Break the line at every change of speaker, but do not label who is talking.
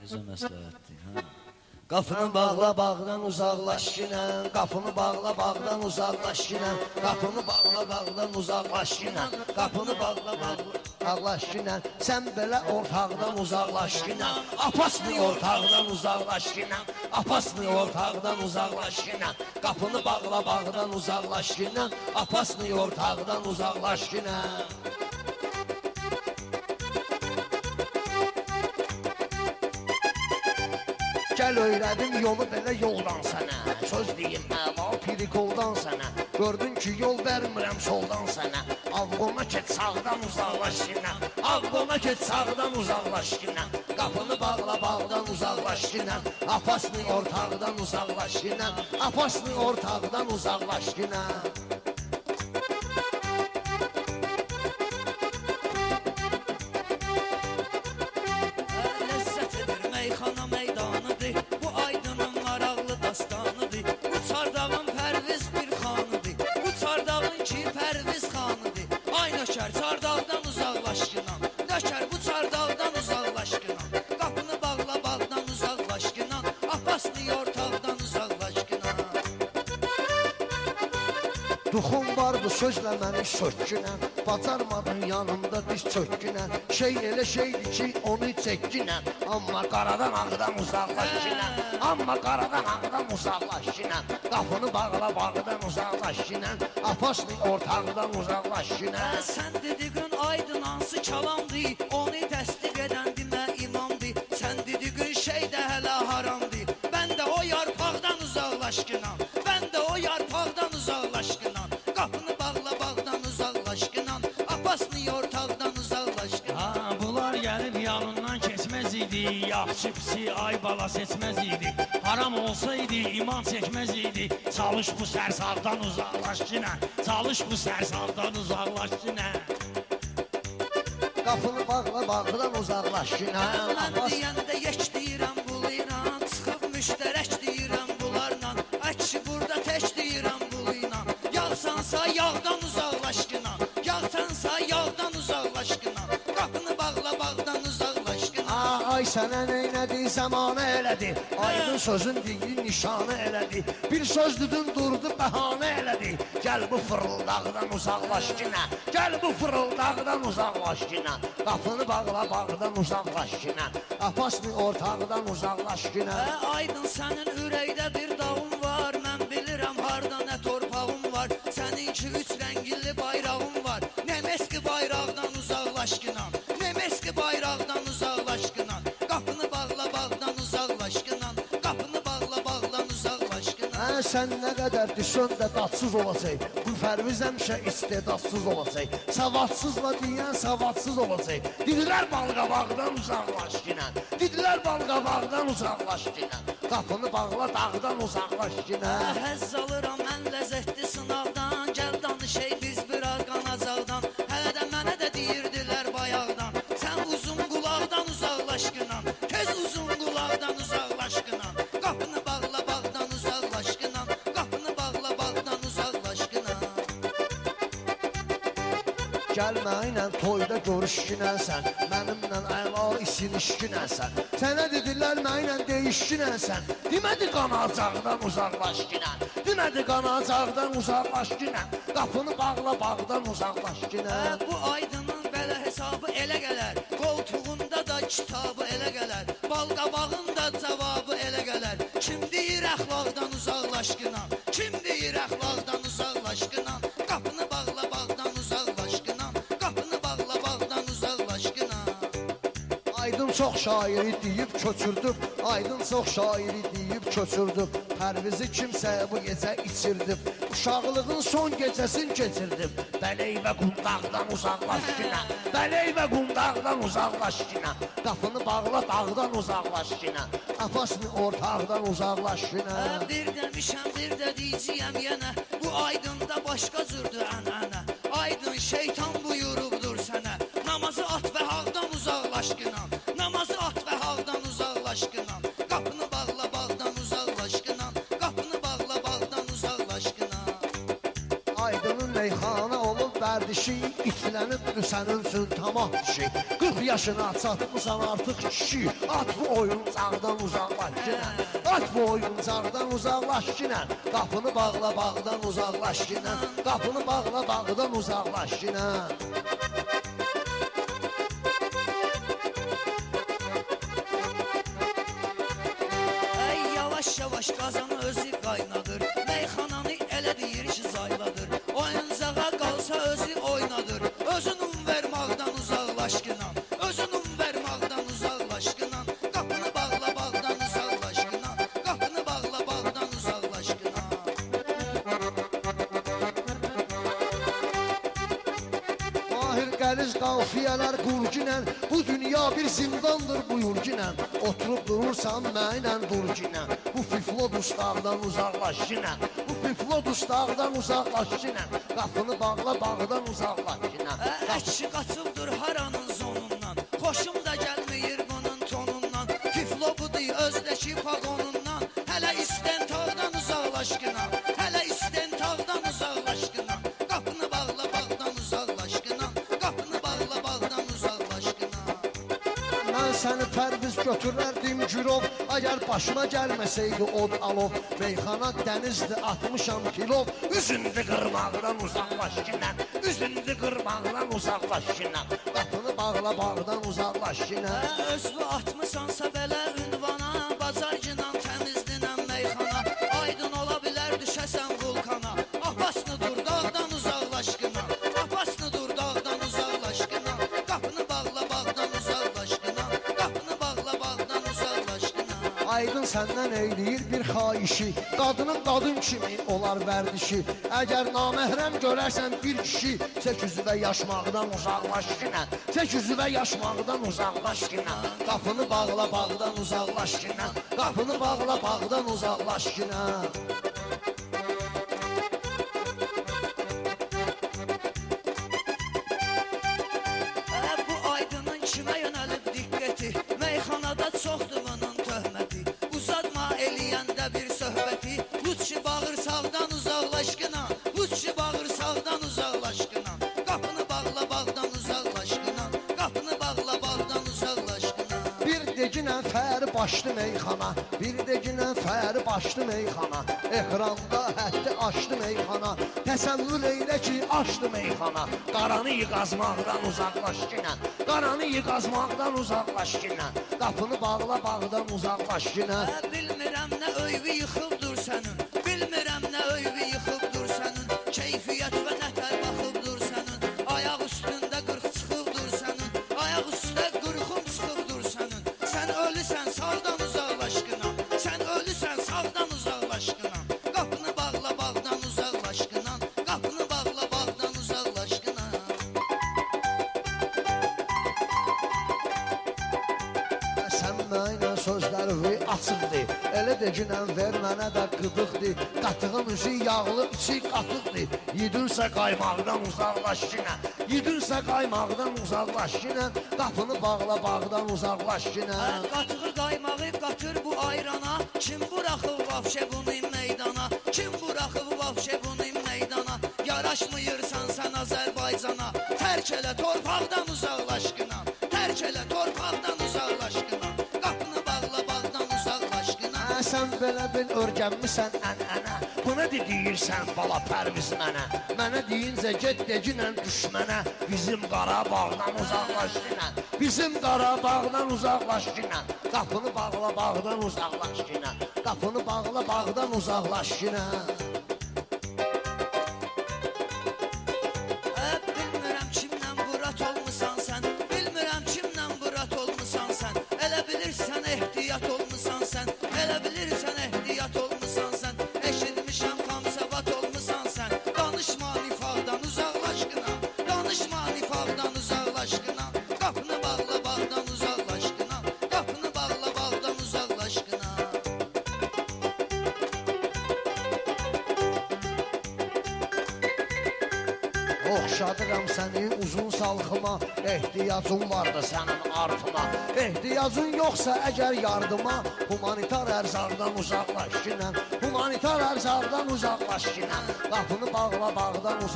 Necə məsləhətdir, hə? Qapını bağla bağdan uzaqlaş ginən, qapını bağla bağdan uzaqlaş ginən, qapını bağla bağdan uzaqlaş ginən, qapını bağla bağla uzaqlaş ginən, sən belə ortaqdan uzaqlaş ginən, apasını ortaqdan uzaqlaş ginən, apasını ortaqdan uzaqlaş ginən, qapını bağla bağdan uzaqlaş ginən, apasını ortaqdan uzaqlaş ginən. Gəl öyrədim yolu belə yoldan sənə Söz deyim əla pirikoldan sənə Gördün ki yol vermirəm soldan sənə Avqona get sağdan uzaqlaş yinə Avqona get sağdan uzaqlaş yinə Qapını bağla bağdan uzaqlaş yinə Apasını ortaqdan uzaqlaş yinə Apasını ortaqdan uzaqlaş yinə Duxum var bu sözlə məni sökkünən Bacarmadın yanımda diz çökkünən Şey elə şeydir ki onu çəkkinən Amma qaradan ağdan uzaqlaş kinən Amma qaradan ağdan uzaqlaş kinən Qapını bağla bağdan uzaqlaş kinən Apasını ortaqdan uzaqlaş kinən
Sən dediğin aydın hansı kalamdı Onu təsdiq edən demə imamdı. Sən dediğin şey də hələ haramdı. Ben də o yarpaqdan uzaqlaşqınan Ben də o yarpaqdan uzaqlaşqınan
idi, yaxşı pisi ay bala seçməz idi. Haram olsaydı iman çəkməz idi. Çalış bu sərsavdan uzaqlaş kinə. Çalış bu sərsavdan uzaqlaş kinə.
Qapını bağla bağdan uzaqlaş kinən
Mən deyəndə yek deyirəm buluyla Çıxıb müştərək deyirəm bularla Əksi burada tək deyirəm buluyla Yağsansa yağdan uzaqlaşqınan
Ay sənə neynədi zamanı elədi Aydın sözün deyil nişanı elədi Bir söz dedin durdu bəhanə elədi Gəl bu fırıldaqdan uzaqlaş kinə Gəl bu fırıldaqdan uzaqlaş kinə Qapını bağla bağdan uzaqlaş kinə Apasını ortaqdan uzaqlaş kinə
Ə, aydın sənin ürəkdə bir dağın
sən nə qədər düşən də dadsız olacaq. Bu fərviz həmişə istedadsız olacaq. Savadsızla deyən savadsız olacaq. Didilər balqabağdan uzaqlaş kinə Didilər balqabağdan uzaqlaş kinə Qapını bağla dağdan uzaqlaş kinə
Həzz alıram mən ləzzətli
Gəlmə ilə toyda görüşkünəsən Mənimlə əla isinişkünəsən Sənə dedilər mənlə deyişkünəsən Demədi qanacaqdan uzaqlaş kinə Demədi qanacaqdan uzaqlaş kinə Qapını bağla bağdan uzaqlaş kinə
Hə, bu aydının belə hesabı elə gələr. Qoltuğunda da kitabı elə gələr. Balqabağın da cavabı
çox şairi deyib köçürdüb Aydın çox şairi deyib köçürdüb Pərvizi kimsə bu gecə içirdib Uşaqlığın son gecəsini keçirdib Bəley və qundaqdan uzaqlaş kinə Bəley və qundaqdan uzaqlaş kinə Qapını bağla dağdan uzaqlaş kinə Apasını ortaqdan uzaqlaş kinə
Hə, bir demişəm, bir də deyəcəyəm yenə Bu aydında başqa cürdür ənənə
itlənib sən ölsün tamah dişi 40 yaşına çatmısan artıq kişi At bu oyuncaqdan uzaqlaş ginən At bu oyuncaqdan uzaqlaş ginən Qapını bağla bağdan uzaqlaş ginən Qapını bağla bağdan uzaqlaş ginən
Ey yavaş yavaş qazanı özü qaynadır Meyxananı elə deyir ki
Qəliz qafiyələr qurginən Bu dünya bir zindandır buyur ginən Oturub durursan mənlə dur ginən Bu fiflo dustaqdan uzaqlaş ginən Bu fiflo dustaqdan uzaqlaş ginən Qapını bağla bağdan uzaqlaş ginən
Əşki qaçıbdır haranın zonundan
səni pərviz götürərdim gürov Əgər başına gəlməsəydi od alov Meyxana dənizdi atmışam kilov. Üzündü qırmaqdan uzaqlaş ginən Üzündü qırmaqdan uzaqlaş ginən Qapını bağla bağdan uzaqlaş ginən
Hə, Özlü atmısansa belə
səndən eyləyir bir xahişi. Qadının qadın kimi olar vərdişi. Əgər naməhrəm görərsən bir kişi Çək üzvə yaşmaqdan uzaqlaş ginən Çək üzvə yaşmaqdan uzaqlaş ginən Qapını bağla bağdan uzaqlaş ginən Qapını bağla bağdan uzaqlaş ginən
bağla bağdan uzaqlaşqına Qapını bağla bağdan uzaqlaşqına
Bir deginən fəri başlı meyxana Bir deginən fəri başlı meyxana. Ekranda həddi açdı meyxana Təsəvvür eylə ki açdı meyxana. Qaranı yıqazmaqdan uzaqlaş ginən Qaranı yıqazmaqdan uzaqlaş ginən Qapını bağla bağdan uzaqlaş ginən
Hə, bilmirəm nə öyvi yıxıbdır sənin Bilmirəm nə öyvi yıxıbdır
açıqdır Elə deginən ver mənə də qıdıqdır Qatığın üzü yağlı, içi qatıqdır Yedinsə qaymaqdan uzaqlaş ginən Yedinsə qaymaqdan uzaqlaş ginən Qapını bağla bağdan uzaqlaş ginən
Qatığı qaymağı qatır bu ayrana. Kim buraxıb vafşe bunu meydana? Kim buraxıb vafşe bunu meydana? Yaraşmıyırsan sən Azərbaycana. Tərk elə torpaqdan uzaqlaşqına
belə bil örgənmisən ənənə Buna de deyirsən bala pərviz mənə. Mənə deyincə get deginən düşmənə. Bizim Qarabağdan uzaqlaş ginən Bizim Qarabağdan uzaqlaş ginən Qapını bağla bağdan uzaqlaş ginən Qapını bağla bağdan uzaqlaş ginən
Elə bilirsən ehtiyat olmusan sən. Elə bilirsən
Oxşadıram səni uzun salxıma Ehtiyacın vardı sənin artıma. Ehtiyacın yoxsa əgər yardıma Humanitar ərzaqdan uzaqlaş ginən Humanitar ərzaqdan uzaqlaş ginən Qapını bağla bağdan uzaqlaş